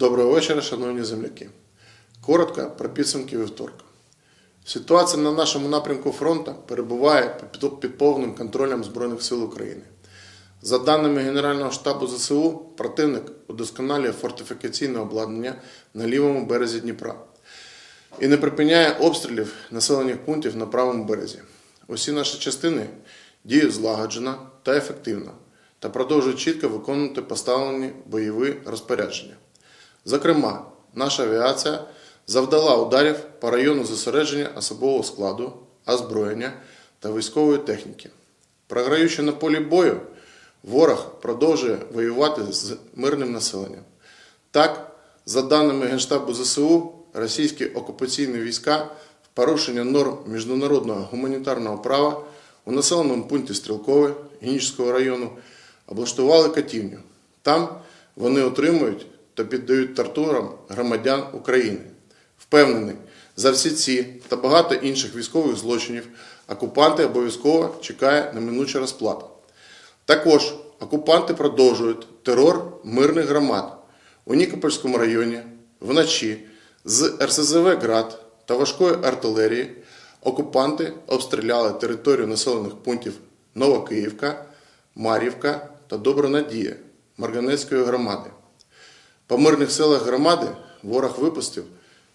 Доброго вечора, шановні земляки. Коротко про підсумки вівторка. Ситуація на нашому напрямку фронту перебуває під- повним контролем Збройних сил України. За даними Генерального штабу ЗСУ, противник удосконалює фортифікаційне обладнання на лівому березі Дніпра і не припиняє обстрілів населених пунктів на правому березі. Усі наші частини діють злагоджено та ефективно та продовжують чітко виконувати поставлені бойові розпорядження. Зокрема, наша авіація завдала ударів по району зосередження особового складу, озброєння та військової техніки. Програючи на полі бою, ворог продовжує воювати з мирним населенням. Так, за даними Генштабу ЗСУ, російські окупаційні війська в порушення норм міжнародного гуманітарного права у населеному пункті Стрілкове Генічського району облаштували катівню. Там вони отримують та піддають тортурам громадян України. Впевнений, за всі ці та багато інших військових злочинів окупанти обов'язково чекає неминуча розплата. Також окупанти продовжують терор мирних громад у Нікопольському районі вночі з РСЗВ «Град» та важкої артилерії. Окупанти обстріляли територію населених пунктів Новокиївка, Мар'ївка та Добронадія Марганецької громади. По мирних селах громади ворог випустив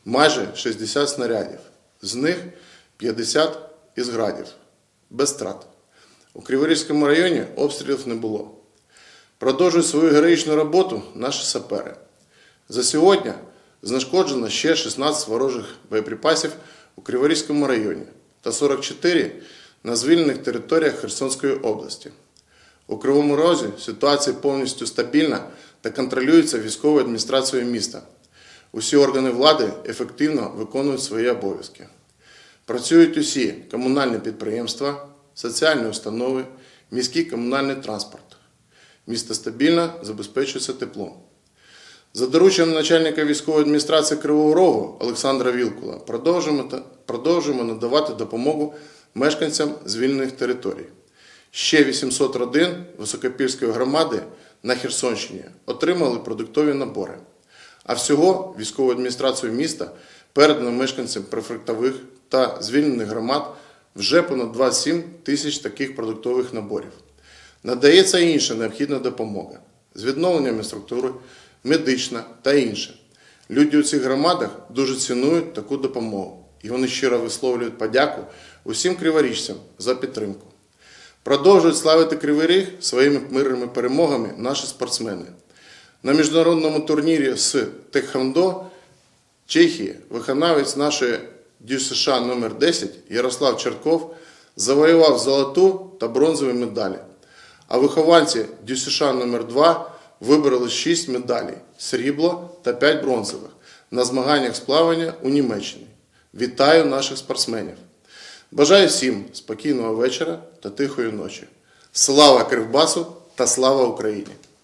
майже 60 снарядів, з них 50 із градів, без страт. У Криворізькому районі обстрілів не було. Продовжують свою героїчну роботу наші сапери. За сьогодні знешкоджено ще 16 ворожих боєприпасів у Криворізькому районі та 44 на звільнених територіях Херсонської області. У Кривому Розі ситуація повністю стабільна та контролюється військовою адміністрацією міста. Усі органи влади ефективно виконують свої обов'язки. Працюють усі комунальні підприємства, соціальні установи, міський комунальний транспорт. Місто стабільно забезпечується теплом. За дорученням начальника військової адміністрації Кривого Рогу Олександра Вілкула продовжуємо, продовжуємо надавати допомогу мешканцям звільнених територій. Ще 800 родин Високопільської громади на Херсонщині отримали продуктові набори. А всього військову адміністрацію міста передано мешканцям прифронтових та звільнених громад вже понад 27 тисяч таких продуктових наборів. Надається інша необхідна допомога з відновленням структури, медична та інше. Люди у цих громадах дуже цінують таку допомогу, і вони щиро висловлюють подяку усім криворіжцям за підтримку. Продовжують славити Кривий Ріг своїми мирними перемогами наші спортсмени. На міжнародному турнірі з Теххондо Чехії виконавець нашої ДЮСШ номер 10 Ярослав Черков завоював золоту та бронзові медалі. А вихованці ДЮСШ номер 2 вибрали 6 медалей срібло та 5 бронзових на змаганнях з плавання у Німеччині. Вітаю наших спортсменів! Бажаю всім спокійного вечора та тихої ночі. Слава Кривбасу та слава Україні!